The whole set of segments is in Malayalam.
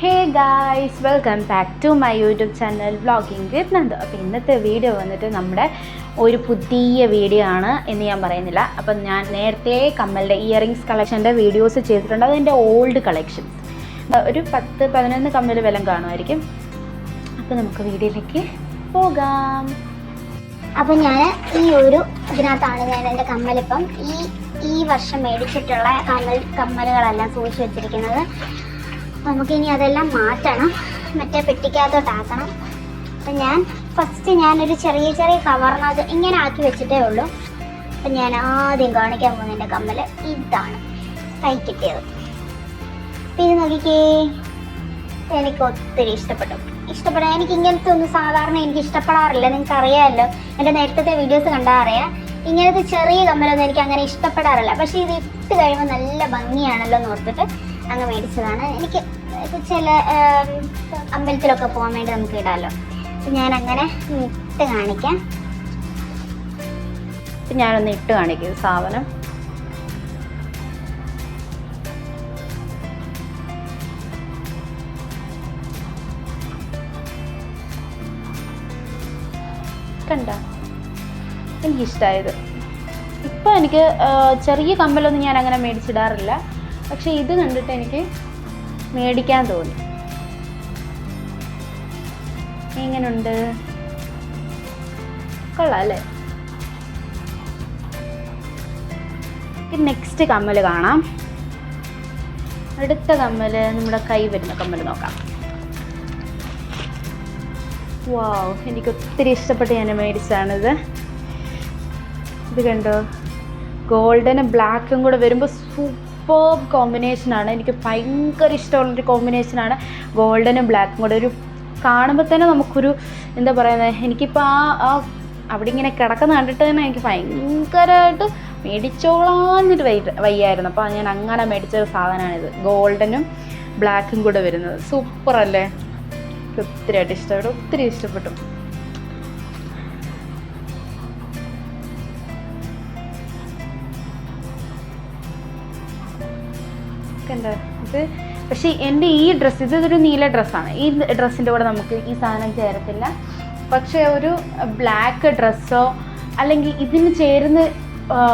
Hey guys welcome back to my YouTube channel vlogging with Nandu അപ്പോൾ ഇന്നത്തെ വീഡിയോ വന്നിട്ട് നമ്മുടെ ഒരു പുതിയ വീഡിയോ ആണ് എന്ന് ഞാൻ പറയുന്നില്ല. അപ്പം ഞാൻ നേരത്തെ കമ്മലിന്റെ ഇയറിങ്സ് കളക്ഷന്റെ വീഡിയോസ് ചെയ്തിട്ടുണ്ട്. അതിന്റെ ഓൾഡ് കളക്ഷൻസ് ഒരു പത്ത് പതിനൊന്ന് കമ്മൽ വിലം കാണുമായിരിക്കും. അപ്പോൾ നമുക്ക് വീഡിയോയിലേക്ക് പോകാം. അപ്പം ഞാൻ ഈ ഒരു ഇതിനകത്താണ് ഞാൻ എന്റെ കമ്മലിപ്പം ഈ ഈ വർഷം മേടിച്ചിട്ടുള്ള കമ്മൽ കമ്മലുകളെല്ലാം സൂക്ഷിച്ച് വെച്ചിരിക്കുന്നത്. നമുക്കിനി അതെല്ലാം മാറ്റണം. മറ്റേ പെട്ടിക്കകത്തോട്ടാക്കണം അപ്പം ഞാൻ ഫസ്റ്റ് ഞാനൊരു ചെറിയ ചെറിയ കവറിനകത്ത് ഇങ്ങനെ ആക്കി വെച്ചിട്ടേ ഉള്ളൂ. അപ്പം ഞാൻ ആദ്യം കാണിക്കാൻ പോകുന്നതിന്റെ കമ്മൽ ഇതാണ്. കൈ കിട്ടിയത്. പിന്നെ നോക്കിക്കേ. എനിക്ക് ഒത്തിരി ഇഷ്ടപ്പെട്ടു. ഇഷ്ടപ്പെടാൻ എനിക്ക് ഇങ്ങനത്തെ ഒന്നും സാധാരണ എനിക്ക് ഇഷ്ടപ്പെടാറില്ല. നിങ്ങൾക്ക് അറിയാമല്ലോ എന്റെ നേരത്തെ വീഡിയോസ് കണ്ടാൽ അറിയാം ഇങ്ങനത്തെ ചെറിയ കമ്മലൊന്നും എനിക്ക് അങ്ങനെ ഇഷ്ടപ്പെടാറില്ല. പക്ഷേ ഇത് ഇട്ട് കഴിയുമ്പോൾ നല്ല ഭംഗിയാണല്ലോ എന്ന് ഓർത്തിട്ട് അങ്ങ് മേടിച്ചതാണ്. എനിക്ക് ഇത് ചില അമ്പലത്തിലൊക്കെ പോകാൻ വേണ്ടി നമുക്ക് ഇടാമല്ലോ അപ്പം ഞാൻ അങ്ങനെ ഇട്ട് കാണിക്കാം. ഇപ്പം ഞാനൊന്ന് ഇട്ട് കാണിക്കും സാധനം. കണ്ട? എനിക്കിഷ്ടമായത് ഇപ്പം എനിക്ക് ചെറിയ കമ്മലൊന്നും ഞാൻ അങ്ങനെ മേടിച്ചിടാറില്ല. പക്ഷെ ഇത് കണ്ടിട്ട് എനിക്ക് മേടിക്കാൻ തോന്നി. എങ്ങനുണ്ട്? കൊള്ളാം അല്ലേ? നെക്സ്റ്റ് കമ്മൽ കാണാം. അടുത്ത കമ്മൽ നമ്മുടെ കൈ വരുന്ന കമ്മൽ നോക്കാം. വാവ് എനിക്ക് ഒത്തിരി ഇഷ്ടപ്പെട്ട് ഞാൻ മേടിച്ചാണിത് ഇത് കണ്ടോ? ഗോൾഡനും ബ്ലാക്കും കൂടെ വരുമ്പോൾ സൂപ്പർ കോമ്പിനേഷനാണ് എനിക്ക് ഭയങ്കര ഇഷ്ടമുള്ളൊരു കോമ്പിനേഷനാണ് ഗോൾഡനും ബ്ലാക്കും കൂടെ. ഒരു കാണുമ്പോൾ തന്നെ നമുക്കൊരു എന്താ പറയുന്നത് എനിക്കിപ്പോൾ ആ ആ അവിടെ ഇങ്ങനെ കിടക്കുന്ന കണ്ടിട്ട് തന്നെ എനിക്ക് ഭയങ്കരമായിട്ട് മേടിച്ചോളാഞ്ഞിട്ട് വൈ വയ്യായിരുന്നു. അപ്പോൾ ഞാൻ അങ്ങനെ മേടിച്ച ഒരു സാധനമാണിത് ഗോൾഡനും ബ്ലാക്കും കൂടെ വരുന്നത്. സൂപ്പറല്ലേ ഒത്തിരിയായിട്ട് ഇഷ്ടപ്പെട്ടു. ഒത്തിരി ഇഷ്ടപ്പെട്ടു. ഇത് പക്ഷേ എന്റെ ഈ ഡ്രസ്സ് ഇതൊരു നീല ഡ്രസ്സാണ്. ഈ ഡ്രസ്സിന്റെ കൂടെ നമുക്ക് ഈ സാധനം ചേരത്തില്ല. പക്ഷേ ഒരു ബ്ലാക്ക് ഡ്രസ്സോ അല്ലെങ്കിൽ ഇതിന് ചേർന്ന്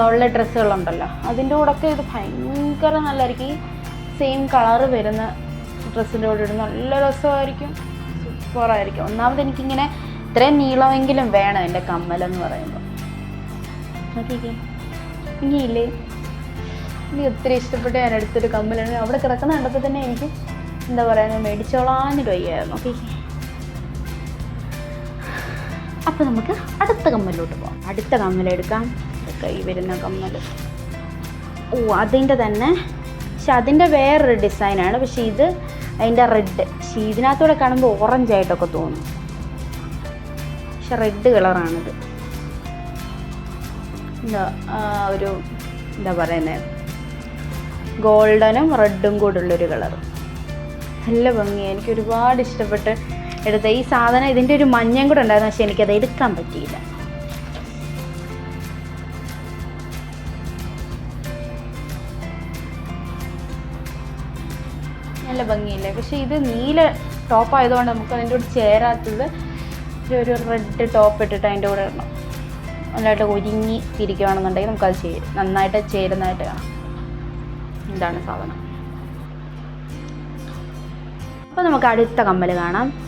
ഉള്ള ഡ്രസ്സുകളുണ്ടല്ലോ. അതിന്റെ കൂടെയൊക്കെ ഇത് ഭയങ്കര നല്ലതായിരിക്കും. ഈ സെയിം കളറ് വരുന്ന ഡ്രസ്സിന്റെ കൂടെ ഇടുന്ന നല്ല രസമായിരിക്കും. സൂപ്പറായിരിക്കും. ഒന്നാമത് എനിക്കിങ്ങനെ ഇത്രയും നീളമെങ്കിലും വേണം എന്റെ കമ്മലെന്ന് പറയുമ്പോൾ. നോക്കിക്കേ. ഇനിയില്ലേ? എനിക്ക് ഒത്തിരി ഇഷ്ടപ്പെട്ട് ഞാൻ എടുത്തൊരു കമ്മലാണ്. അവിടെ കിടക്കുന്ന കണ്ടപ്പോൾ തന്നെ എനിക്ക് എന്താ പറയുക മേടിച്ചോളാന്ന് വയ്യായിരുന്നു ഓക്കെ അപ്പോൾ നമുക്ക് അടുത്ത കമ്മലിലോട്ട് പോകാം അടുത്ത കമ്മലെടുക്കാം കൈ വരുന്ന കമ്മൽ ഓ അതിന്റെ തന്നെ. പക്ഷെ അതിന്റെ വേറൊരു ഡിസൈനാണ്. പക്ഷെ ഇത് അതിന്റെ റെഡ് പക്ഷെ ഇതിനകത്തൂടെ കാണുമ്പോൾ ഓറഞ്ച് ആയിട്ടൊക്കെ തോന്നും. പക്ഷെ റെഡ് കളറാണിത് എന്താ ഒരു എന്താ പറയുന്നത് ഗോൾഡനും റെഡും കൂടെ ഉള്ളൊരു കളർ. നല്ല ഭംഗിയാണ് എനിക്ക് ഒരുപാട് ഇഷ്ടപ്പെട്ട് എടുത്ത ഈ സാധനം ഇതിന്റെ ഒരു മഞ്ഞം കൂടെ ഉണ്ടായിരുന്നു പക്ഷേ എനിക്കത് എടുക്കാൻ പറ്റിയില്ല. നല്ല ഭംഗിയില്ലേ? പക്ഷെ ഇത് നീല ടോപ്പ് ആയതുകൊണ്ട് നമുക്ക് അതിന്റെ കൂടെ ചേരാത്തത് ഒരു റെഡ് ടോപ്പ് ഇട്ടിട്ട് അതിന്റെ കൂടെ ഇടണം. നന്നായിട്ട് ഒരുങ്ങി ഇരിക്കുകയാണെന്നുണ്ടെങ്കിൽ നമുക്കത് ചേരും നന്നായിട്ട് ചേരുന്നതായിട്ട് കാണാം. ഇതാണ് സാധനം? അപ്പോൾ നമുക്ക് അടുത്ത കമ്മൽ കാണാം.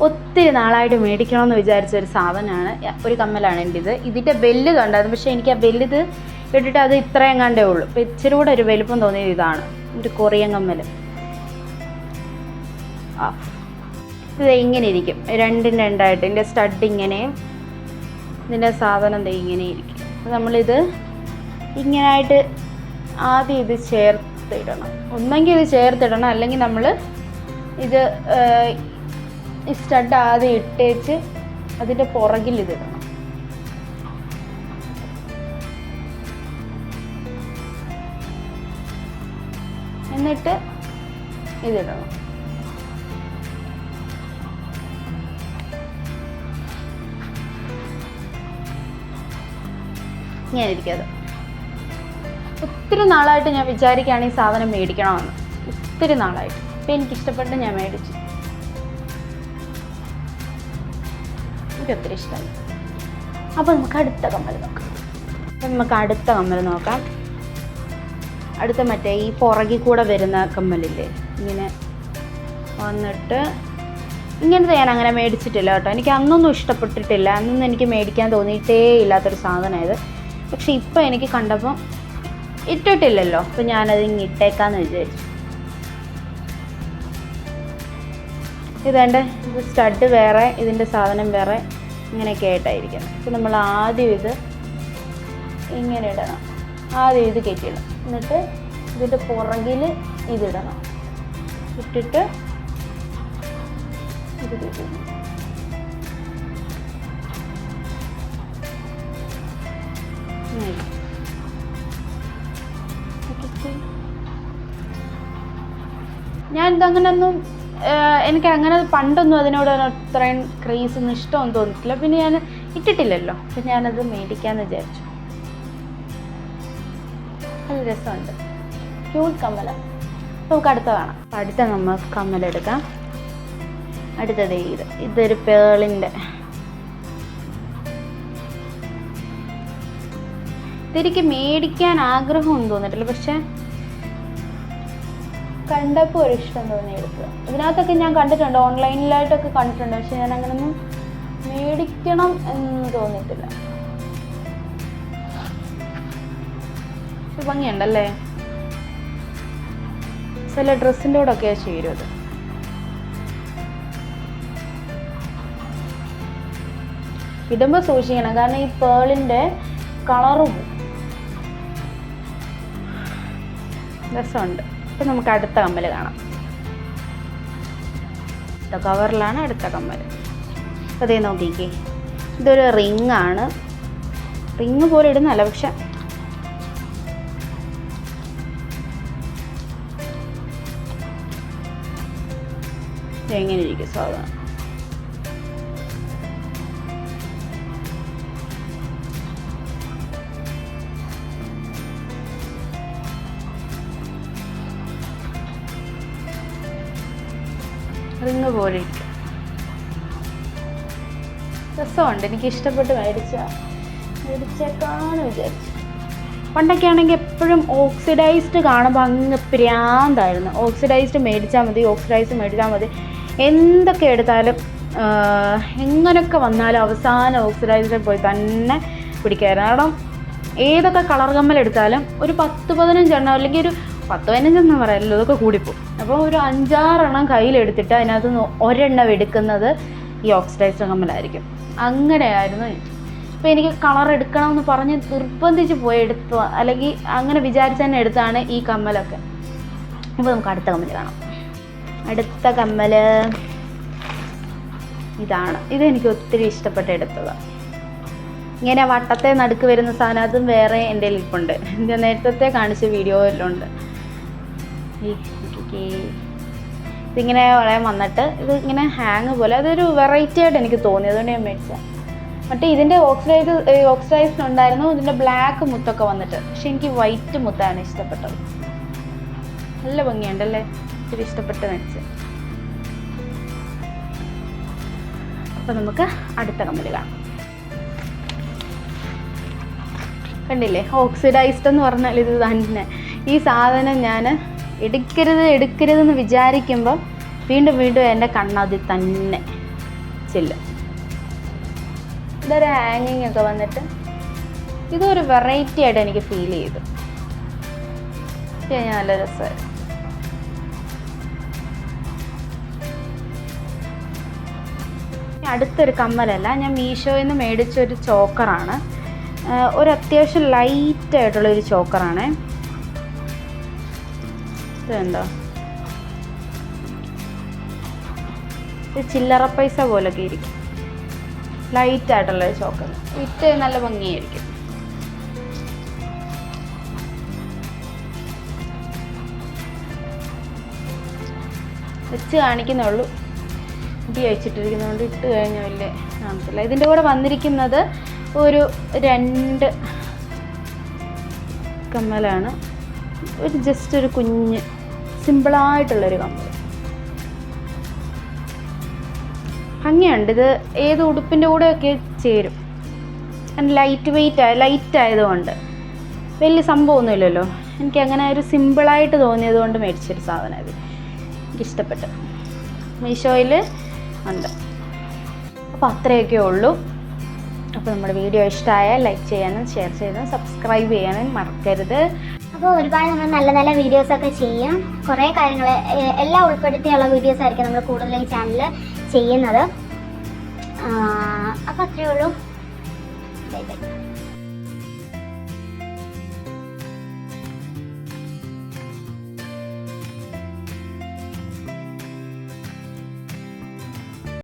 ഒത്തിരി നാളായിട്ട് മേടിക്കണമെന്ന് വിചാരിച്ച ഒരു സാധനമാണ്. ഒരു കമ്മലാണ് എന്റെ ഇത്. ഇതിന്റെ ബെല്ല് കണ്ടായിരുന്നു. പക്ഷേ എനിക്ക് ആ ബെല്ല് ഇത് ഇട്ടിട്ട് അത് ഇത്രയും കണ്ടേ ഉള്ളൂ. അപ്പോൾ ഇച്ചിരി കൂടെ ഒരു വലുപ്പം തോന്നിയത് ഇതാണ്. ഒരു കൊറിയൻ കമ്മൽ ആ. ഇത് ഇങ്ങനെ ഇരിക്കും. രണ്ടും രണ്ടായിട്ട്. ഇതിന്റെ സ്റ്റഡ് ഇങ്ങനെയും ഇതിന്റെ സാധനം ഇങ്ങനെ ഇരിക്കും. നമ്മളിത് ഇങ്ങനായിട്ട് ആദ്യം ഇത് ചേർത്തിടണം. ഒന്നെങ്കിൽ ഇത് ചേർത്തിടണം. അല്ലെങ്കിൽ നമ്മൾ ഇത് സ്റ്റഡ് ആദ്യം ഇട്ടേച്ച് അതിന്റെ പുറകിൽ ഇതിടണം എന്നിട്ട് ഇതിടണം ഇങ്ങനെ ഒത്തിരി നാളായിട്ട് ഞാൻ വിചാരിക്കുകയാണ് ഈ സാധനം മേടിക്കണമെന്ന്. ഒത്തിരി നാളായിട്ട്. അപ്പം എനിക്കിഷ്ടപ്പെട്ട് ഞാൻ മേടിച്ചു. എനിക്ക് ഒത്തിരി ഇഷ്ടമായി. അപ്പോൾ നമുക്ക് അടുത്ത കമ്മൽ നോക്കാം. അപ്പം നമുക്ക് അടുത്ത കമ്മൽ നോക്കാം. അടുത്ത മറ്റേ ഈ പുറകിൽ കൂടെ വരുന്ന കമ്മലില്ലേ? ഇങ്ങനെ വന്നിട്ട് ഇങ്ങനത്തെ ഞാൻ അങ്ങനെ മേടിച്ചിട്ടില്ല കേട്ടോ. എനിക്ക് അന്നൊന്നും ഇഷ്ടപ്പെട്ടിട്ടില്ല. അന്നൊന്നും എനിക്ക് മേടിക്കാൻ തോന്നിയിട്ടേ ഇല്ലാത്തൊരു സാധനമായത്. പക്ഷേ ഇപ്പം എനിക്ക് കണ്ടപ്പം ഇട്ടിട്ടില്ലല്ലോ. അപ്പൊ ഞാനത് ഇങ്ങ് ഇട്ടേക്കാന്ന് വിചാരിച്ചു. ഇതേണ്ട ഇത് സ്റ്റഡ് വേറെ ഇതിന്റെ സാധനം വേറെ ഇങ്ങനെയൊക്കെ ആയിട്ടായിരിക്കണം അപ്പം നമ്മൾ ആദ്യം ഇത് ഇങ്ങനെ ഇടണം. ആദ്യം ഇത് കയറ്റിയിടണം എന്നിട്ട് ഇതിന്റെ പുറകിൽ ഇതിടണം ഇട്ടിട്ട് ഇത് കയറ്റിയിടണം ഇങ്ങനെ. ഞാൻ ഇതങ്ങനൊന്നും എനിക്ക് അങ്ങനെ പണ്ടൊന്നും അതിനോട് അത്രയും ക്രേസ് ഒന്നും ഇഷ്ടമൊന്നും തോന്നിയിട്ടില്ല. പിന്നെ ഞാൻ ഇട്ടിട്ടില്ലല്ലോ. അപ്പം ഞാനത് മേടിക്കാമെന്ന് വിചാരിച്ചു. നല്ല രസമുണ്ട്. ക്യൂട്ട് കമ്മല. നമുക്ക് അടുത്ത കാണാം. അടുത്ത നമുക്ക് കമ്മലെടുക്കാം അടുത്തത് ഇത്. ഇതൊരു പേളിന്റെ. ഇതെനിക്ക് മേടിക്കാൻ ആഗ്രഹമൊന്നും തോന്നിട്ടില്ല പക്ഷേ കണ്ടപ്പോൾ ഒരു ഇഷ്ടം തോന്നി എടുക്കുക ഇതിനകത്തൊക്കെ ഞാൻ കണ്ടിട്ടുണ്ട് ഓൺലൈനിലായിട്ടൊക്കെ കണ്ടിട്ടുണ്ട് പക്ഷെ ഞാൻ അങ്ങനൊന്നും മേടിക്കണം എന്ന് തോന്നിയിട്ടില്ല. ഭംഗിയുണ്ടല്ലേ? ചില ഡ്രസ്സിന്റെ കൂടെ ഒക്കെയാ ചേരും അത് ഇടുമ്പോൾ സൂക്ഷിക്കണം കാരണം ഈ പേളിന്റെ കളറും രസമുണ്ട്. അപ്പം നമുക്ക് അടുത്ത കമ്മൽ കാണാം. അടുത്ത കവറിലാണ് അടുത്ത കമ്മൽ അതേ നോക്കിക്കേ. ഇതൊരു റിങ് ആണ് റിങ് പോലെ ഇടുന്നല്ല പക്ഷെ എങ്ങനെ ഇരിക്കും സാധാരണ? റിങ് പോലെ ഇരിക്കും. രസമുണ്ട്. എനിക്ക് ഇഷ്ടപ്പെട്ട് മേടിച്ച മേടിച്ചേക്കാന്ന് വിചാരിച്ചു. പണ്ടൊക്കെ ആണെങ്കിൽ എപ്പോഴും ഓക്സിഡൈസ്ഡ് കാണുമ്പോൾ അങ്ങ് പ്രാന്തായിരുന്നു. ഓക്സിഡൈസ്ഡ് മേടിച്ചാൽ മതി ഓക്സിഡൈസ്ഡ് മേടിച്ചാൽ മതി. എന്തൊക്കെ എടുത്താലും എങ്ങനെയൊക്കെ വന്നാലും അവസാനം ഓക്സിഡൈസ്ഡിൽ പോയി തന്നെ പിടിക്കായിരുന്നു. കാരണം ഏതൊക്കെ കളർ കമ്മൽ എടുത്താലും ഒരു പത്ത് പതിനഞ്ചെണ്ണം അല്ലെങ്കിൽ ഒരു പത്ത് പതിനഞ്ചെന്ന് പറയാമല്ലോ ഇതൊക്കെ കൂടിപ്പോവും. അപ്പോൾ ഒരു അഞ്ചാറെണ്ണം കയ്യിലെടുത്തിട്ട് അതിനകത്ത് നിന്ന് ഒരെണ്ണം എടുക്കുന്നത് ഈ ഓക്സിഡൈസ്ഡ് കമ്മലായിരിക്കും അങ്ങനെയായിരുന്നു അപ്പോൾ എനിക്ക് കളർ എടുക്കണമെന്ന് പറഞ്ഞ് നിർബന്ധിച്ച് പോയി എടുത്ത അല്ലെങ്കിൽ അങ്ങനെ വിചാരിച്ച് തന്നെ എടുത്താണ് ഈ കമ്മലൊക്കെ. അപ്പോൾ നമുക്ക് അടുത്ത കമ്മൽ കാണാം. അടുത്ത കമ്മൽ ഇതാണ്. ഇതെനിക്ക് ഒത്തിരി ഇഷ്ടപ്പെട്ട് എടുത്തതാണ് ഇങ്ങനെ വട്ടത്തെ നടുക്ക് വരുന്ന സാധനം അതും വേറെ എന്റെ ലിപ്പുണ്ട് ഞാൻ നേരത്തെ കാണിച്ച വീഡിയോയിലുണ്ട് ഇതിങ്ങനെ പറയാൻ വന്നിട്ട് ഇത് ഇങ്ങനെ ഹാങ് പോലെ. അതൊരു വെറൈറ്റി ആയിട്ട് എനിക്ക് തോന്നി. അതുകൊണ്ട് ഞാൻ മേടിച്ചത്. മറ്റേ ഇതിന്റെ ഓക്സിഡൈസ് ഓക്സിഡൈസ് ഉണ്ടായിരുന്നു. ഇതിന്റെ ബ്ലാക്ക് മുത്തൊക്കെ വന്നിട്ട്. പക്ഷെ എനിക്ക് വൈറ്റ് മുത്താണ് ഇഷ്ടപ്പെട്ടത്. നല്ല ഭംഗിയുണ്ടല്ലേ? ഇത്തിരി ഇഷ്ടപ്പെട്ട് മേടിച്ച് അപ്പം നമുക്ക് അടുത്ത കമ്മൽ കാണാം. കണ്ടില്ലേ? ഓക്സിഡൈസ്ഡ് എന്ന് പറഞ്ഞാൽ ഇത് തന്നെ. ഈ സാധനം ഞാൻ എടുക്കരുത് എടുക്കരുതെന്ന് വിചാരിക്കുമ്പോൾ വീണ്ടും വീണ്ടും എന്റെ കണ്ണതിൽ തന്നെ ചെല്ലും. ഇതൊരു ഹാങ്ങിങ് ഒക്കെ വന്നിട്ട് ഇതൊരു വെറൈറ്റി ആയിട്ട് എനിക്ക് ഫീൽ ചെയ്തു. കഴിഞ്ഞാൽ നല്ല രസമായിരുന്നു. അടുത്തൊരു കമ്മലല്ല ഞാൻ മീഷോയിൽ നിന്ന് മേടിച്ച ഒരു ചോക്കറാണ്. ഒരു അത്യാവശ്യം ലൈറ്റ് ആയിട്ടുള്ള ഒരു ചോക്കറാണ്. ഇതുണ്ടോ ഇത് ചില്ലറ പൈസ പോലൊക്കെ ഇരിക്കും. ലൈറ്റ് ആയിട്ടുള്ള ഒരു ഇട്ട് നല്ല ഭംഗിയായിരിക്കും. വെച്ച് കാണിക്കുന്നേ ഉള്ളൂ ഇടി അയച്ചിട്ടിരിക്കുന്നതുകൊണ്ട് ഇട്ട് കഴിഞ്ഞാൽ വലിയ കാണത്തില്ല ഇതിന്റെ കൂടെ വന്നിരിക്കുന്നത് ഒരു രണ്ട് കമ്മലാണ്. ഒരു ജസ്റ്റ് ഒരു കുഞ്ഞ് സിമ്പിളായിട്ടുള്ളൊരു കമ്മൽ ഭംഗിയുണ്ട്. ഇത് ഏത് ഉടുപ്പിന്റെ കൂടെയൊക്കെ ചേരും. ലൈറ്റ് വെയിറ്റ് ലൈറ്റ് ആയതുകൊണ്ട്. വലിയ സംഭവമൊന്നുമില്ലല്ലോ. എനിക്ക് അങ്ങനെ ഒരു സിമ്പിളായിട്ട് തോന്നിയത് കൊണ്ട് മേടിച്ചൊരു സാധനം ഇത്. എനിക്കിഷ്ടപ്പെട്ടു. മീഷോയിൽ ഉണ്ട്. അപ്പോൾ അത്രയൊക്കെ ഉള്ളൂ. അപ്പോൾ നമ്മുടെ വീഡിയോ ഇഷ്ടമായാൽ ലൈക്ക് ചെയ്യാനും ഷെയർ ചെയ്യാനും സബ്സ്ക്രൈബ് ചെയ്യാനും മറക്കരുത്. അപ്പോൾ ഒരുപാട് നമ്മൾ നല്ല നല്ല വീഡിയോസ് ഒക്കെ ചെയ്യും. കുറേ കാര്യങ്ങൾ എല്ലാം ഉൾപ്പെടുത്തിയുള്ള വീഡിയോസ് ആയിരിക്കും നമ്മൾ കൂടുതൽ ചാനൽ ചെയ്യുന്നത്. അപ്പോൾ അത്രയേ ഉള്ളൂ. Bye bye.